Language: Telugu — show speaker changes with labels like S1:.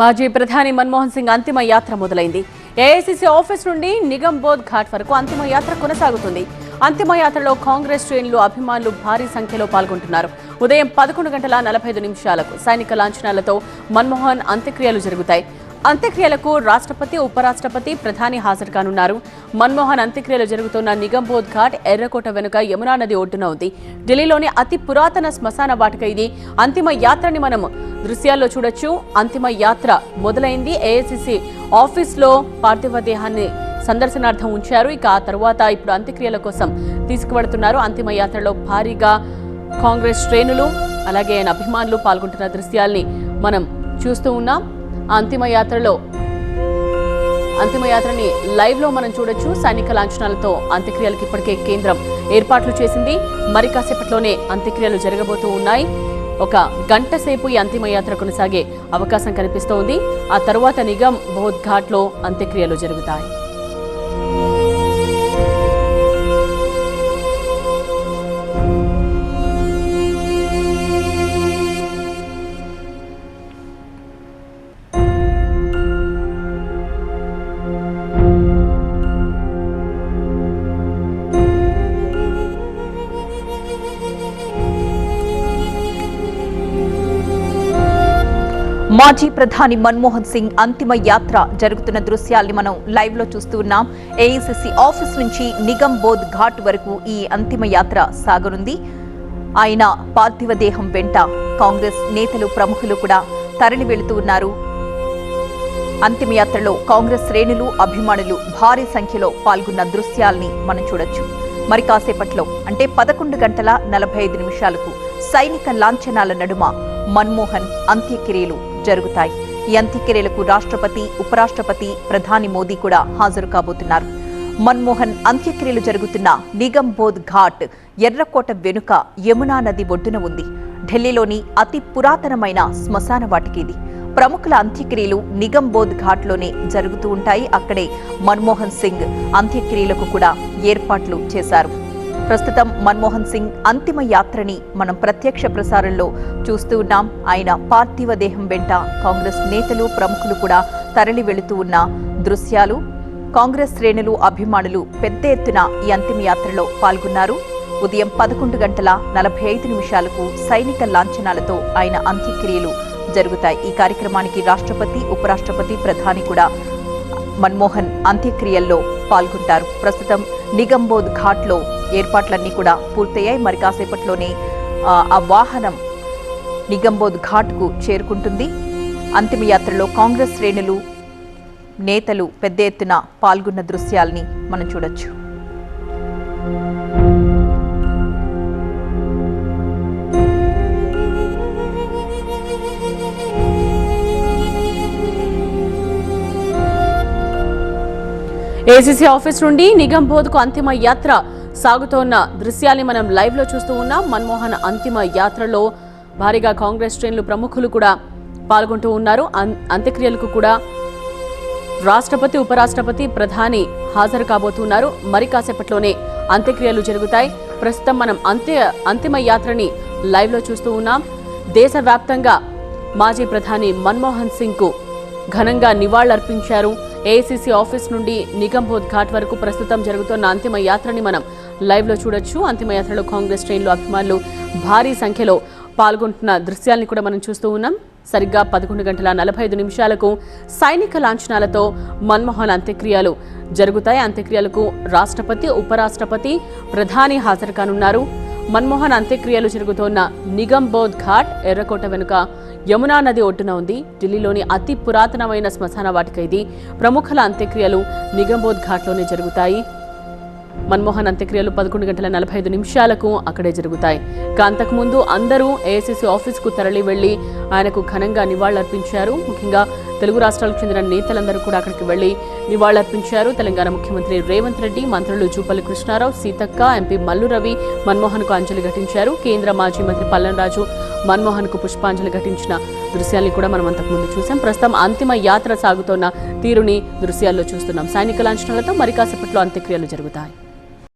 S1: మాజీ ప్రధాని మన్మోహన్ సింగ్ అంతిమ యాత్ర మొదలైంది. ఏఐసిసి ఆఫీస్ నుండి నిగంబోధ్ ఘాట్ వరకు అంతిమ యాత్ర కొనసాగుతుంది. అంతిమ యాత్రలో కాంగ్రెస్ శ్రేణులు అభిమానులు భారీ సంఖ్యలో పాల్గొంటున్నారు. ఉదయం పదకొండు గంటల నలభై నిమిషాలకు సైనిక లాంఛనాలతో మన్మోహన్ అంత్యక్రియలు జరుగుతాయి. అంత్యక్రియలకు రాష్ట్రపతి ఉపరాష్ట్రపతి ప్రధాని హాజరు కానున్నారు. మన్మోహన్ అంత్యక్రియలు జరుగుతున్న నిగంబోధ్ ఘాట్ ఎర్రకోట వెనుక యమునా నది ఒడ్డున ఉంది. ఢిల్లీలోని అతి పురాతన శ్మశాన వాటిక ఇది. అంతిమ యాత్రని మనం దృశ్యాల్లో చూడొచ్చు. అంతిమ యాత్ర మొదలైంది. ఏఐసిసి ఆఫీస్లో పార్థివ దేహాన్ని సందర్శనార్థం ఉంచారు. ఇక ఆ తర్వాత ఇప్పుడు అంత్యక్రియల కోసం తీసుకువెడుతున్నారు అంతిమ యాత్రలో భారీగా కాంగ్రెస్ శ్రేణులు అలాగే ఆయన అభిమానులు పాల్గొంటున్న దృశ్యాల్ని మనం చూస్తూ ఉన్నాం. అంతిమయాత్రలో. అంతిమయాత్రని లైవ్లో మనం చూడొచ్చు. సైనిక లాంఛనాలతో అంత్యక్రియలకు ఇప్పటికే కేంద్రం ఏర్పాట్లు చేసింది. మరి కాసేపట్లోనే అంత్యక్రియలు జరగబోతూ ఉన్నాయి. ఒక గంట సేపు ఈ అంతిమయాత్ర కొనసాగే అవకాశం కనిపిస్తోంది. ఆ తరువాత నిగమ్ బోధ్ ఘాట్లో అంత్యక్రియలు జరుగుతాయి.
S2: మాజీ ప్రధాని మన్మోహన్ సింగ్ అంతిమ యాత్ర జరుగుతున్న దృశ్యాల్ని మనం లైవ్లో చూస్తూ ఉన్నాం. ఏఐసిసి ఆఫీస్ నుంచి నిగమ్ బోధ్ ఘాట్ వరకు ఈ అంతిమ యాత్ర సాగనుంది. ఆయన పార్థివ దేహం వెంట కాంగ్రెస్ నేతలు ప్రముఖులు కూడా తరలి వెళుతూ ఉన్నారు. అంతిమయాత్రలో కాంగ్రెస్ శ్రేణులు అభిమానులు భారీ సంఖ్యలో పాల్గొన్న దృశ్యాల్ని మనం చూడొచ్చు. మరి కాసేపట్లో అంటే పదకొండు గంటల నలభై ఐదు నిమిషాలకు సైనిక లాంఛనాల నడుమ మన్మోహన్ అంత్యక్రియలు జరుగుతాయి. ఈ అంత్యక్రియలకు రాష్ట్రపతి ఉపరాష్ట్రపతి ప్రధాని మోదీ కూడా హాజరు కాబోతున్నారు. మన్మోహన్ అంత్యక్రియలు జరుగుతున్న నిగంబోధ్ ఘాట్ ఎర్రకోట వెనుక యమునా నది ఒడ్డున ఉంది. ఢిల్లీలోని అతి పురాతనమైన శ్మశాన వాటికి ఇది ప్రముఖుల అంత్యక్రియలు నిగంబోధ్ ఘాట్లోనే జరుగుతూ ఉంటాయి. అక్కడే మన్మోహన్ సింగ్ అంత్యక్రియలకు కూడా ఏర్పాట్లు చేశారు. ప్రస్తుతం మన్మోహన్ సింగ్ అంతిమ యాత్రని మనం ప్రత్యక్ష ప్రసారంలో చూస్తూ ఉన్నాం. ఆయన పార్థివ దేహం వెంట కాంగ్రెస్ నేతలు ప్రముఖులు కూడా తరలి వెళుతూ ఉన్న దృశ్యాలు కాంగ్రెస్ శ్రేణులు అభిమానులు పెద్ద ఎత్తున ఈ అంతిమ యాత్రలో పాల్గొన్నారు. ఉదయం పదకొండు గంటల నలభై ఐదు నిమిషాలకు సైనిక లాంఛనాలతో ఆయన అంత్యక్రియలు జరుగుతాయి. ఈ కార్యక్రమానికి రాష్ట్రపతి ఉపరాష్ట్రపతి ప్రధాని కూడా మన్మోహన్ అంత్యక్రియల్లో పాల్గొంటారు. ప్రస్తుతం నిగంబోధ్ ఘాట్లో ఏర్పాట్లన్నీ కూడా పూర్తయ్యాయి. మరి కాసేపట్లోనే ఆ, వాహనం నిగంబోధ్ ఘాట్కు చేరుకుంటుంది. అంతిమయాత్రలో కాంగ్రెస్ శ్రేణులు నేతలు పెద్ద ఎత్తున పాల్గొన్న దృశ్యాల్ని మనం చూడొచ్చు.
S1: ఏసీసీ ఆఫీస్ నుండి నిగంబోధ్కు అంతిమ యాత్ర సాగుతోన్న దృశ్యాల్ని మనం లైవ్లో చూస్తూ ఉన్నాం. మన్మోహన్ అంతిమ యాత్రలో భారీగా కాంగ్రెస్ శ్రేణులు ప్రముఖులు కూడా పాల్గొంటూ ఉన్నారు. అంత్యక్రియలకు కూడా రాష్ట్రపతి ఉపరాష్ట్రపతి ప్రధాని హాజరు కాబోతున్నారు. మరి కాసేపట్లోనే అంత్యక్రియలు జరుగుతాయి. ప్రస్తుతం మనం అంత్య అంతిమ యాత్రని లైవ్లో చూస్తూ ఉన్నాం. దేశవ్యాప్తంగా మాజీ ప్రధాని మన్మోహన్ సింగ్కు ఘనంగా నివాళులర్పించారు. ఏఐసీసీ ఆఫీస్ నుండి నిగంబోధ్ ఘాట్ వరకు ప్రస్తుతం జరుగుతున్న అంతిమ యాత్రని మనం లైవ్లో చూడొచ్చు. అంతిమ యాత్రలో కాంగ్రెస్ శ్రేణులు అభిమానులు భారీ సంఖ్యలో పాల్గొంటున్న దృశ్యాల్ని కూడా మనం చూస్తూ ఉన్నాం. సరిగ్గా పదకొండు గంటల నలభై ఐదు నిమిషాలకు సైనిక లాంఛనాలతో మన్మోహన్ అంత్యక్రియలు జరుగుతాయి. అంత్యక్రియలకు రాష్ట్రపతి ఉపరాష్ట్రపతి ప్రధాని హాజరు కానున్నారు. మన్మోహన్ అంత్యక్రియలు జరుగుతోన్న నిగంబోధ్ ఘాట్ ఎర్రకోట వెనుక యమునా నది ఒడ్డున ఉంది. ఢిల్లీలోని అతి పురాతనమైన శ్మశాన వాటిక ఇది ప్రముఖుల అంత్యక్రియలు నిగంబోధ్ ఘాట్లోనే జరుగుతాయి. మన్మోహన్ అంత్యక్రియలు పదకొండు గంటల నలభై ఐదు నిమిషాలకు అక్కడే జరుగుతాయి. ఇక అంతకుముందు అందరూ ఏఐసిసి ఆఫీస్కు తరలి వెళ్ళి ఆయనకు ఘనంగా నివాళులర్పించారు. ముఖ్యంగా తెలుగు రాష్ట్రాలకు చెందిన నేతలందరూ కూడా అక్కడికి వెళ్ళి నివాళులర్పించారు. తెలంగాణ ముఖ్యమంత్రి రేవంత్ రెడ్డి మంత్రులు జూపల్లి కృష్ణారావు సీతక్క ఎంపీ మల్లు రవి మన్మోహన్కు అంజలి ఘటించారు. కేంద్ర మాజీ మంత్రి పల్లెంరాజు మన్మోహన్కు పుష్పాంజలి ఘటించిన దృశ్యాల్ని కూడా మనం అంతకుముందు చూసాం ప్రస్తుతం అంతిమ యాత్ర సాగుతోన్న తీరుని దృశ్యాల్లో చూస్తున్నాం. సైనిక లాంఛనాలతో మరి కాసేపట్లో అంత్యక్రియలు జరుగుతాయి.